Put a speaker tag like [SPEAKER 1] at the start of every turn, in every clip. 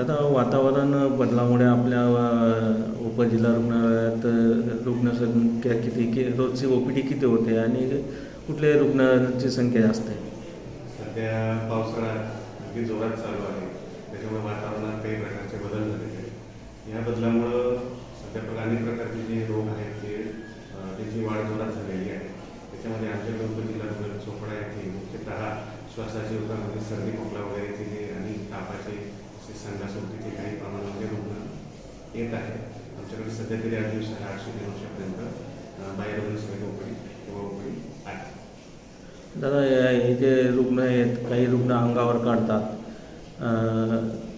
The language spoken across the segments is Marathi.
[SPEAKER 1] आता वातावरण बदलामुळे आपल्या उपजिल्हा रुग्णालयात रुग्णसंख्या किती कि रोजची ओ पी डी किती होते आणि कुठल्या रुग्णांची संख्या जास्त आहे?
[SPEAKER 2] सध्या पावसाळा अगदी जोरात चालू आहे. त्याच्यामुळे वातावरणात काही प्रकारचे बदल झालेले आहेत. या बदलामुळं सध्या अनेक प्रकारचे जे रोग आहेत ते त्याची वाढ जोरात झालेली आहे. त्याच्यामध्ये आमच्या उपजिल्हा रुग्णालय चोपडा येथे मुख्यतः श्वासाचे रोगामध्ये म्हणजे सर्दी खोकला वगैरे जे आणि तापाचे असे संडास उलटीचे काही प्रमाणामध्ये रुग्ण येत आहे आमच्याकडे सध्या तरी आठ दिवसाला आठशे ते नऊशेपर्यंत अं, बाहेर रुग्णसेवेत ओपडी किंवा ओपडी आहे.
[SPEAKER 1] दादा हे जे रुग्ण आहेत काही रुग्ण अंगावर काढतात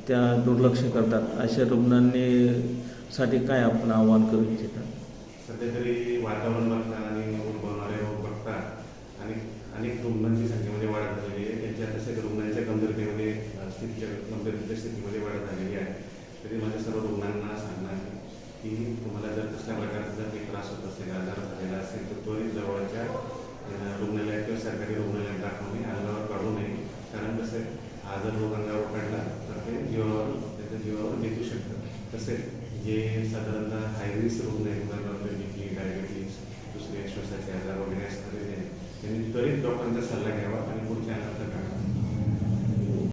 [SPEAKER 1] त्या दुर्लक्ष करतात अशा रुग्णांनी साठी काय आपण आव्हान करू इच्छिता?
[SPEAKER 2] सध्या तरी वातावरण बघता आणि उद्भवणारे रोग बघता आणि अनेक रुग्णांची संख्येमध्ये वाढ झालेली आहे. त्यांच्या तसेच रुग्णांच्या गंभीरतेमध्ये स्थितीच्या गंभीरतेच्या स्थितीमध्ये वाढ झालेली आहे. तरी माझ्या सर्व रुग्णांना की तुम्हाला जर कसल्या प्रकारचा जर काही त्रास होत असेल आजार झालेला असेल तर त्वरित जवळच्या रुग्णालयात किंवा सरकारी रुग्णालयात दाखवणे अंगावर काढू नये. कारण कसं आजार हा जर रोग अंगावर काढला तर ते जीवावर त्याच्या जीवावर बेतू शकतात तसेच जे साधारणतः हाय रुग्ण आहेत उदाहरणार्थ बीपी डायबिटीस दुसरे श्वासाचे आजार वगैरे असणारे त्यांनी त्वरित डॉक्टरांचा सल्ला घ्यावा आणि पुढच्या